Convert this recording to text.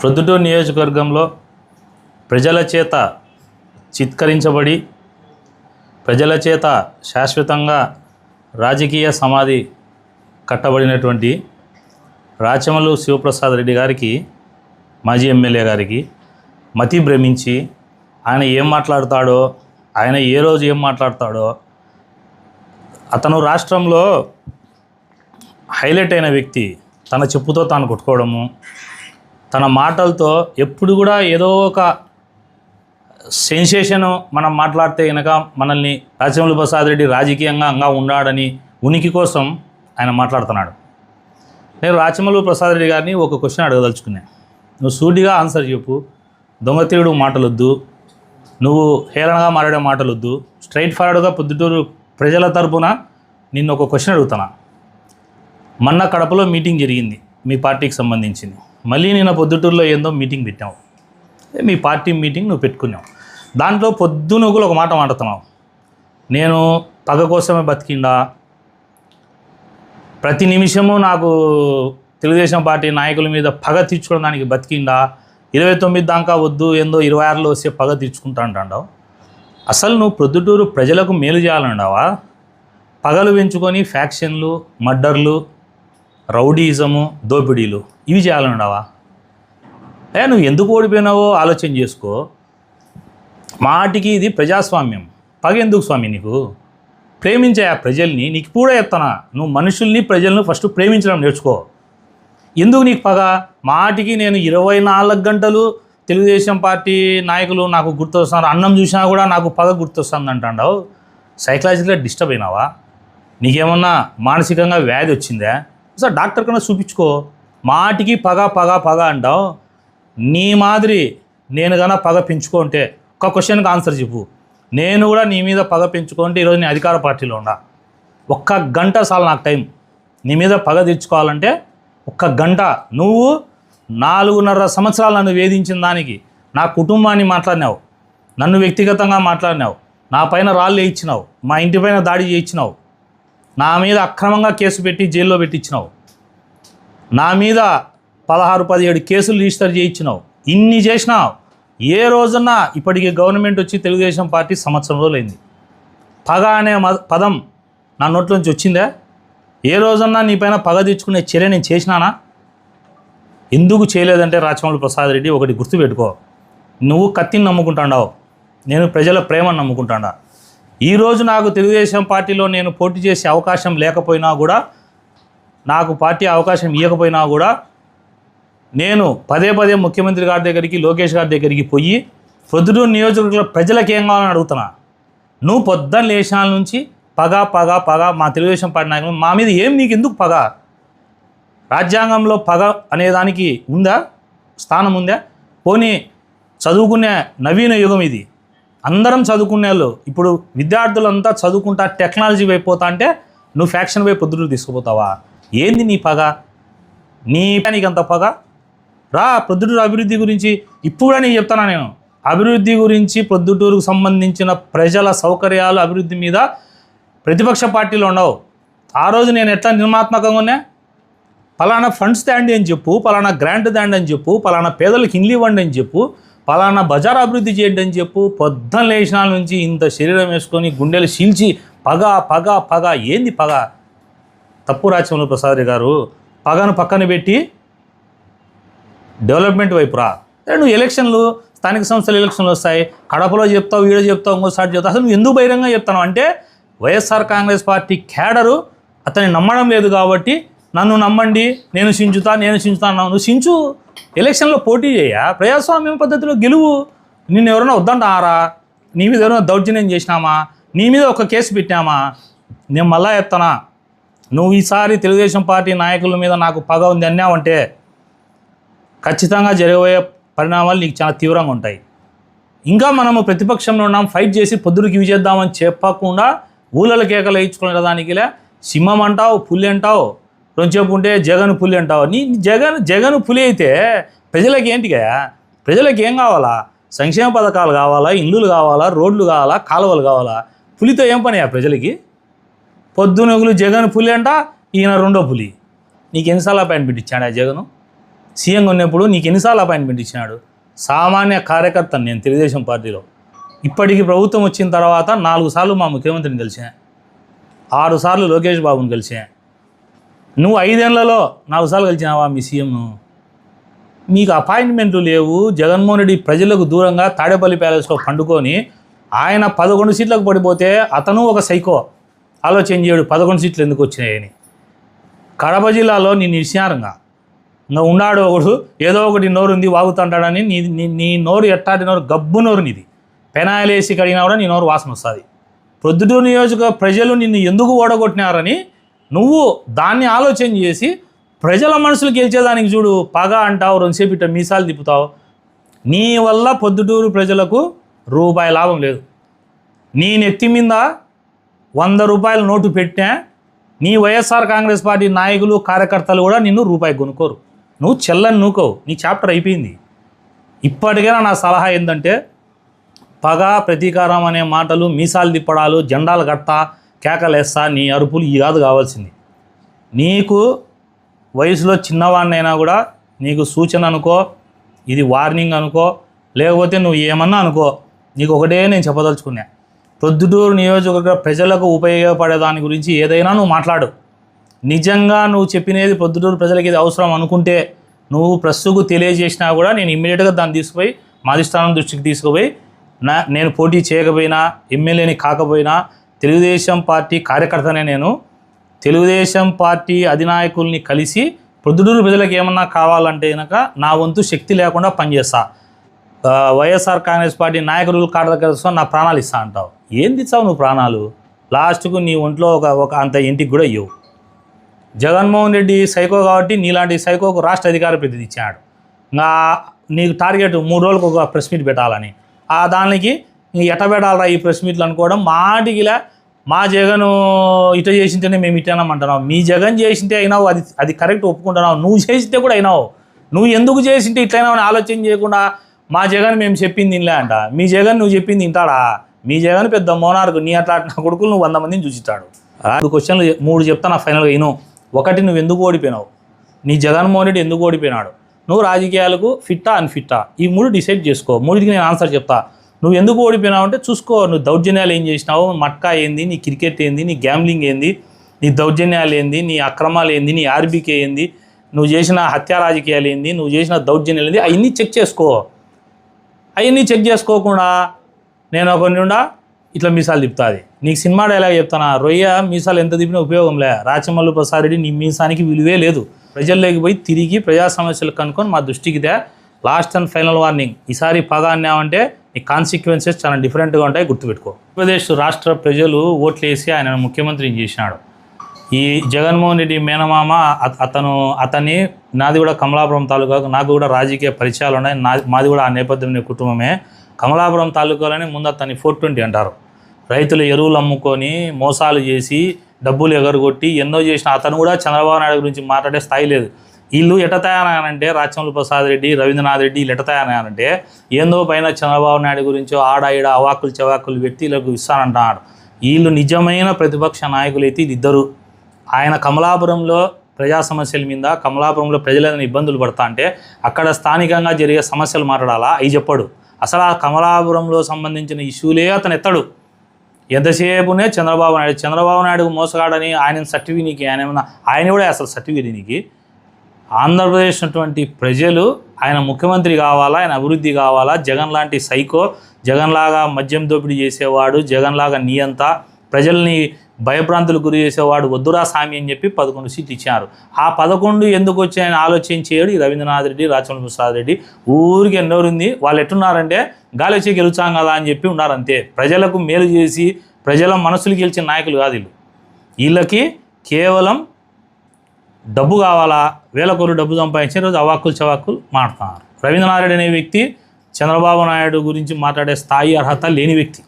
ప్రొద్దుటూరు నియోజకవర్గంలో ప్రజల చేత చిత్కరించబడి ప్రజల చేత శాశ్వతంగా రాజకీయ సమాధి కట్టబడినటువంటి రాచమల్లు శివప్రసాద్ రెడ్డి గారికి మాజీ ఎమ్మెల్యే గారికి మతి భ్రమించి ఆయన ఏం మాట్లాడతాడో ఆయన ఏ రోజు ఏం మాట్లాడతాడో అతను రాష్ట్రంలో హైలైట్ అయిన వ్యక్తి తన చెప్పుతో తాను కొట్టుకోవడము తన మాటలతో ఎప్పుడు కూడా ఏదో ఒక సెన్సేషన్ మనం మాట్లాడితే కనుక మనల్ని రాజమౌళి ప్రసాద్ రెడ్డి రాజకీయంగా అంగా ఉన్నాడని ఉనికి కోసం ఆయన మాట్లాడుతున్నాడు. నేను రాచమల్లు ప్రసాద్ రెడ్డి గారిని ఒక క్వశ్చన్ అడగదలుచుకున్నా. నువ్వు సూటిగా ఆన్సర్ చెప్పు. దొంగతీయుడు మాటలొద్దు. నువ్వు హేళనగా మాట్లాడే మాటలొద్దు. స్ట్రైట్ ఫార్వర్డ్గా పొద్దుటూరు ప్రజల తరపున నిన్ను ఒక క్వశ్చన్ అడుగుతున్నా. మొన్న కడపలో మీటింగ్ జరిగింది మీ పార్టీకి సంబంధించింది. మళ్ళీ నిన్న పొద్దుటూరులో ఏందో మీటింగ్ పెట్టావు మీ పార్టీ మీటింగ్ నువ్వు పెట్టుకున్నావు. దాంట్లో పొద్దున కూడా ఒక మాట మాట్లాడుతున్నావు. నేను పగ కోసమే బతికిండా? ప్రతి నిమిషము నాకు తెలుగుదేశం పార్టీ నాయకుల మీద పగ తీర్చుకోవడానికి బతికిండా? ఇరవై తొమ్మిది దాకా వద్దు ఏందో ఇరవై ఆరులో వస్తే పగ తీర్చుకుంటా అంటావు అసలు నువ్వు ప్రొద్దుటూరు ప్రజలకు మేలు చేయాలంటావా పగలు పెంచుకొని ఫ్యాక్షన్లు మర్డర్లు రౌడీజము దోపిడీలు ఇవి చేయాలన్నావా ఏ నువ్వు ఎందుకు ఓడిపోయినావో ఆలోచన చేసుకో. మాటికి ఇది ప్రజాస్వామ్యం. పగ ఎందుకు స్వామి నీకు? ప్రేమించే ఆ ప్రజల్ని నీకు కూడా చెప్తానా నువ్వు మనుషుల్ని ప్రజలను ఫస్ట్ ప్రేమించడం నేర్చుకో. ఎందుకు నీకు పగ? మాటికి నేను ఇరవై నాలుగు గంటలు తెలుగుదేశం పార్టీ నాయకులు నాకు గుర్తొస్తున్నారు అన్నం చూసినా కూడా నాకు పగ గుర్తొస్తుంది అంటావు సైకలాజికల్గా డిస్టర్బ్ అయినావా? నీకేమన్నా మానసికంగా వ్యాధి వచ్చిందా? సార్ డాక్టర్ కన్నా చూపించుకో. మాటికి పగ పగ పగ అంటావు. నీ మాదిరి నేను కన్నా పగ పెంచుకుంటే ఒక క్వశ్చన్కి ఆన్సర్ చెప్పు. నేను కూడా నీ మీద పగ పెంచుకుంటే ఈరోజు నేను అధికార పార్టీలో ఉండా. ఒక్క గంట చాలు నాకు టైం. నీ మీద పగ తెచ్చుకోవాలంటే ఒక్క గంట. నువ్వు నాలుగున్నర సంవత్సరాలు నన్ను వేధించిన దానికి నా కుటుంబాన్ని మాట్లాడినావు. నన్ను వ్యక్తిగతంగా మాట్లాడినావు. నా పైన రాళ్ళు వేయించినావు. మా ఇంటి పైన దాడి చేయించినావు. నా మీద అక్రమంగా కేసు పెట్టి జైల్లో పెట్టించినావు. నా మీద పదహారు పదిహేడు కేసులు రిజిస్టర్ చేయించినావు. ఇన్ని చేసినావు ఏ రోజున ఇప్పటికి గవర్నమెంట్ వచ్చి తెలుగుదేశం పార్టీ సంవత్సరం రోజులైంది. పగ అనే పదం నా నోట్లోంచి వచ్చిందా? ఏ రోజన్నా నీ పైన పగ తెచ్చుకునే చర్య నేను చేసినానా? ఎందుకు చేయలేదంటే రాచమౌళి ప్రసాద్ రెడ్డి ఒకటి గుర్తుపెట్టుకో నువ్వు కత్తిని నమ్ముకుంటాడావు. నేను ప్రజల ప్రేమను నమ్ముకుంటాడా. ఈరోజు నాకు తెలుగుదేశం పార్టీలో నేను పోటీ చేసే అవకాశం లేకపోయినా కూడా నాకు పార్టీ అవకాశం ఇవ్వకపోయినా కూడా నేను పదే పదే ముఖ్యమంత్రి గారి దగ్గరికి లోకేష్ గారి దగ్గరికి పోయి ప్రొద్దుటూరు నియోజకవర్గంలో ప్రజలకు ఏం కావాలని అడుగుతున్నా? నువ్వు పొద్దున్న లేచినాల నుంచి పగ పగ పగ మా తెలుగుదేశం పార్టీ నాయకులు మా మీద ఏం నీకు ఎందుకు పగ? రాజ్యాంగంలో పగ అనేదానికి ఉందా? స్థానం ఉందా? పోనీ చదువుకునే నవీన యుగం ఇది. అందరం చదువుకునే వాళ్ళు. ఇప్పుడు విద్యార్థులంతా చదువుకుంటా టెక్నాలజీ వైపోతా అంటే నువ్వు ఫ్యాక్షన్ వైపు పొద్దుటూరు తీసుకుపోతావా? ఏంది నీ పగ? నీ నీకు అంత పగ? రా ప్రొద్దుటూరు అభివృద్ధి గురించి ఇప్పుడు నేను చెప్తానా నేను? అభివృద్ధి గురించి ప్రొద్దుటూరుకు సంబంధించిన ప్రజల సౌకర్యాలు అభివృద్ధి మీద ప్రతిపక్ష పార్టీలు ఉండవు. ఆ రోజు నేను ఎట్లా నిర్మాత్మకంగా ఉన్నా? పలానా ఫండ్స్ తేండి అని చెప్పు పలానా గ్రాంట్ తేండి అని చెప్పు పలానా పేదలకు ఇల్లు ఇవ్వండి అని చెప్పు పలానా బజార్ అభివృద్ధి చేయండి అని చెప్పు పొద్దున లేచినాల నుంచి ఇంత శరీరం వేసుకొని గుండెలు చీల్చి పగ పగ పగ ఏంది పగ? తప్పు రాజ్యంలో ప్రసాద్ గారు పగను పక్కన పెట్టి డెవలప్మెంట్ వైపు రా. నువ్వు ఎలక్షన్లు స్థానిక సంస్థల ఎలక్షన్లు వస్తాయి కడపలో చెప్తావు వీడియో చెప్తావు ఇంకోసారి చెప్తావు. అసలు నువ్వు ఎందుకు బహిరంగంగా చెప్తాను అంటే వైఎస్ఆర్ కాంగ్రెస్ పార్టీ క్యాడరు అతన్ని నమ్మడం లేదు కాబట్టి నన్ను నమ్మండి నేను సించుతా నేను సించుతా అన్నావు. నువ్వు సించు. ఎలక్షన్లో పోటీ చేయ? ప్రజాస్వామ్యం పద్ధతిలో గెలువు. నిన్ను ఎవరైనా వద్దంటారా? నీ మీద ఎవరైనా దౌర్జన్యం చేసినామా? నీ మీద ఒక కేసు పెట్టామా నేను మళ్ళా చెప్తానా? నువ్వు ఈసారి తెలుగుదేశం పార్టీ నాయకుల మీద నాకు పగ ఉంది అన్నావంటే ఖచ్చితంగా జరగబోయే పరిణామాలు నీకు చాలా తీవ్రంగా ఉంటాయి. ఇంకా మనము ప్రతిపక్షంలో ఉన్నాం ఫైట్ చేసి పొద్దుడికి ఇవి చేద్దామని చెప్పకుండా ఊళ్ళలో కేకలు వేయించుకునే దానికిలే సింహం అంటావు పులి అంటావు కొంచెంసేపు ఉంటే జగన్ పులి అంటావు. నీ జగన్ జగన్ పులి అయితే ప్రజలకి ఏంటిగా? ప్రజలకి ఏం కావాలా? సంక్షేమ పథకాలు కావాలా? ఇల్లులు కావాలా? రోడ్లు కావాలా? కాలువలు కావాలా? పులితో ఏం పని ఆ ప్రజలకి? పొద్దునగులు జగన్ పులి అంట ఈయన రెండో పులి. నీకు ఎన్నిసార్లు అపాయింట్మెంట్ ఇచ్చాడు ఆ జగను? సీఎంగా ఉన్నప్పుడు నీకు ఎన్నిసార్లు అపాయింట్మెంట్ ఇచ్చినాడు? సామాన్య కార్యకర్తను నేను తెలుగుదేశం పార్టీలో. ఇప్పటికి ప్రభుత్వం వచ్చిన తర్వాత నాలుగు సార్లు మా ముఖ్యమంత్రిని కలిసా ఆరు సార్లు లోకేష్ బాబుని కలిసాను నువ్వు ఐదేళ్ళలో నాలుగు సార్లు కలిసినావా మీ సీఎంను? మీకు అపాయింట్మెంట్లు లేవు. జగన్మోహన్ రెడ్డి ప్రజలకు దూరంగా తాడేపల్లి ప్యాలెస్లో పండుకొని ఆయన పదకొండు సీట్లకు పడిపోతే అతను ఒక సైకో. ఆలోచన చేయడు పదకొండు సీట్లు ఎందుకు వచ్చినాయని. కడప జిల్లాలో నేను నిశ్చారంగా ఇంకా ఉన్నాడు ఒకడు ఏదో ఒకటి నోరు ఉంది వాగుతుంటాడని నీ నీ నోరు ఎట్టాటి నోరు? గబ్బు నోరు నీది. పెనాయిలేసి కడిగినా కూడా నీ నోరు వాసన వస్తుంది. ప్రొద్దుటూరు నియోజక ప్రజలు నిన్ను ఎందుకు ఓడగొట్టినారని నువ్వు దాన్ని ఆలోచన చేసి ప్రజల మనసులు గెలిచేదానికి చూడు పగ అంటావు రెండుసేపు ఇట్ట మీసాలు తిప్పుతావు. నీ వల్ల పొద్దుటూరు ప్రజలకు రూపాయి లాభం లేదు. నీ నెత్తి మీద వంద రూపాయల నోటు పెట్టా నీ వైఎస్ఆర్ కాంగ్రెస్ పార్టీ నాయకులు కార్యకర్తలు కూడా నిన్ను రూపాయి కొనుక్కోరు. నువ్వు చెల్లని నూకోవు. నీ చాప్టర్ అయిపోయింది. ఇప్పటికైనా నా సలహా ఏంటంటే పగ ప్రతీకారం అనే మాటలు మీసాలు తిప్పడాలు జెండాలు కట్టా కేకలేస్తా నీ అరుపులు ఈ కాదు కావాల్సింది. నీకు వయసులో చిన్నవాడినైనా కూడా నీకు సూచన అనుకో ఇది వార్నింగ్ అనుకో లేకపోతే నువ్వు ఏమన్నా అనుకో నీకు ఒకటే నేను చెప్పదలుచుకున్నా. ప్రొద్దుటూరు నియోజకవర్గ ప్రజలకు ఉపయోగపడే దాని గురించి ఏదైనా నువ్వు మాట్లాడు. నిజంగా నువ్వు చెప్పినది ప్రొద్దుటూరు ప్రజలకి ఇది అవసరం అనుకుంటే నువ్వు ప్రస్తుకు తెలియజేసినా కూడా నేను ఇమ్మీడియట్గా దాన్ని తీసుకుపోయి మాధిష్టానం దృష్టికి తీసుకుపోయి నా నేను పోటీ చేయకపోయినా ఎమ్మెల్యేని కాకపోయినా తెలుగుదేశం పార్టీ కార్యకర్తనే నేను. తెలుగుదేశం పార్టీ అధినాయకుల్ని కలిసి ప్రొద్దుటూరు ప్రజలకు ఏమన్నా కావాలంటే కనుక నా వంతు శక్తి లేకుండా పనిచేస్తా. వైఎస్ఆర్ కాంగ్రెస్ పార్టీ నాయకులు కార్యకర్తలు నా ప్రాణాలు ఇస్తా అంటావు. ఏంది ఇచ్చావు నువ్వు ప్రాణాలు? లాస్ట్కు నీ ఒంట్లో ఒక ఒక అంత ఇంటికి కూడా ఇవ్వవు జగన్మోహన్ రెడ్డి సైకో కాబట్టి నీలాంటి సైకోకు రాష్ట్ర అధికార ప్రతినిధి ఇచ్చాడు. ఇంకా నీకు టార్గెట్ మూడు రోజులకు ఒక ప్రెస్ మీట్ పెట్టాలని. ఆ దానికి ఎటబెడాలరా ఈ ప్రెస్ మీట్లు అనుకోవడం? మాటికిలా మా జగన్ ఇట చేసింటేనే మేము ఇట్టానమంటున్నావు మీ జగన్ చేసింటే అయినావు అది అది కరెక్ట్ ఒప్పుకుంటున్నావు. నువ్వు చేసింటే కూడా అయినావు. నువ్వు ఎందుకు చేసింటే ఇట్లయినావు అని ఆలోచన చేయకుండా మా జగన్ మేము చెప్పింది ఇంలే అంట. మీ జగన్ నువ్వు చెప్పింది తింటాడా మీ జగన్ పెద్ద మోనార్కు నీ అట్లా నా కొడుకులు నువ్వు వంద మందిని చూసిస్తాడు. రెండు క్వశ్చన్లు మూడు చెప్తా నా ఫైనల్గా ఇను ఒకటి నువ్వు ఎందుకు ఓడిపోయినావు? నీ జగన్మోహన్ రెడ్డి ఎందుకు ఓడిపోయినాడు? నువ్వు రాజకీయాలకు ఫిట్టా అన్ఫిట్టా? ఈ మూడు డిసైడ్ చేసుకో. మూడికి నేను ఆన్సర్ చెప్తా. నువ్వు ఎందుకు ఓడిపోయినావు అంటే చూసుకో నువ్వు దౌర్జన్యాలు ఏం చేసినావు? మట్కా ఏంది? నీ క్రికెట్ ఏంది? నీ గ్యాంబ్లింగ్ ఏంది? నీ దౌర్జన్యాలు ఏంది? నీ అక్రమాలు ఏంది? నీ ఆర్బీకే ఏంది? నువ్వు చేసిన హత్యా రాజకీయాలు ఏంది? నువ్వు చేసిన దౌర్జన్యాలు ఏంది? అవన్నీ చెక్ చేసుకో. అవన్నీ చెక్ చేసుకోకుండా నేను ఒక నిండా ఇట్లా మీసాలు తిప్పుతుంది. నీకు సినిమా డైలాగ్ చెప్తానా? రొయ్య మీసాలు ఎంత తిప్పినా ఉపయోగంలే రాచమల్లు ప్రసాద్ రెడ్డి నీ మీసానికి విలువే లేదు. ప్రజల్లోకి పోయి తిరిగి ప్రజా సమస్యలు కనుక్కొని మా దృష్టికి they. Last and final warning. ఈసారి పగ అన్నామంటే నీ కాన్సిక్వెన్సెస్ చాలా డిఫరెంట్గా ఉంటాయి గుర్తుపెట్టుకో. ఆంధ్రప్రదేశ్ రాష్ట్ర ప్రజలు ఓట్లు వేసి ఆయన ముఖ్యమంత్రిని చేసినాడు. ఈ జగన్మోహన్ రెడ్డి మేనమామ అతను అతన్ని నాది కూడా కమలాపురం తాలూకా నాకు కూడా రాజకీయ పరిచయాలు ఉన్నాయి నా మాది కూడా ఆ నేపథ్యం కుటుంబమే. కమలాపురం తాలూకాలోనే ముందు అతన్ని ఫోర్ ట్వంటీ అంటారు. రైతులు ఎరువులు అమ్ముకొని మోసాలు చేసి డబ్బులు ఎగరగొట్టి ఎన్నో చేసిన అతను కూడా చంద్రబాబు నాయుడు గురించి మాట్లాడే స్థాయి లేదు. వీళ్ళు ఎట తయారయ్యారంటే రాచమల్లి ప్రసాద్ రెడ్డి రవీంద్రనాథ్ రెడ్డి వీళ్ళు ఎట తయారయ్యారంటే ఏందో పైన చంద్రబాబు నాయుడు గురించో ఆడ ఈడ అవాకులు చవాకులు వ్యక్తులకు ఇస్తానంటున్నాడు వీళ్ళు నిజమైన ప్రతిపక్ష నాయకులు అయితే ఇద్దరు. ఆయన కమలాపురంలో ప్రజా సమస్యల మీద కమలాపురంలో ప్రజలను ఇబ్బందులు పడతా అంటే అక్కడ స్థానికంగా జరిగే సమస్యలు మాట్లాడాలా? అవి చెప్పాడు. అసలు ఆ కమలాపురంలో సంబంధించిన ఇష్యూలే అతను ఎత్తాడు. ఎంతసేపునే చంద్రబాబు నాయుడు చంద్రబాబు నాయుడు మోసగాడని ఆయన సర్టిఫికేట్ నీకు ఆయన ఏమన్నా ఆయన కూడా అసలు సర్టిఫికేట్ నీకు ఆంధ్రప్రదేశ్ ఉన్నటువంటి ప్రజలు ఆయన ముఖ్యమంత్రి కావాలా ఆయన అభివృద్ధి కావాలా? జగన్ లాంటి సైకో జగన్ లాగా మద్యం దోపిడీ చేసేవాడు జగన్ లాగా నియంత ప్రజల్ని భయభ్రాంతులకు గురి చేసేవాడు వద్దురా స్వామి అని చెప్పి పదకొండు సీట్లు ఇచ్చారు. ఆ పదకొండు ఎందుకు వచ్చాయని ఆలోచన చేయడు ఈ రవీంద్రనాథ్ రెడ్డి రాచమల్లి ప్రసాద్ రెడ్డి. ఊరికి ఎన్నోరుంది. వాళ్ళు ఎట్టున్నారంటే గాలి వచ్చి గెలుచాం కదా అని చెప్పి ఉన్నారు అంతే. ప్రజలకు మేలు చేసి ప్రజల మనసులు గెలిచిన నాయకులు కాదు వీళ్ళు. వీళ్ళకి కేవలం డబ్బు కావాలా? వేల కోట్లు డబ్బు సంపాదించే రోజు అవాక్కులు చవాక్కులు మాట్లాడుతున్నారు రవీంద్రనాథ్ రెడ్డి అనే వ్యక్తి చంద్రబాబు నాయుడు గురించి మాట్లాడే స్థాయి అర్హత లేని వ్యక్తి.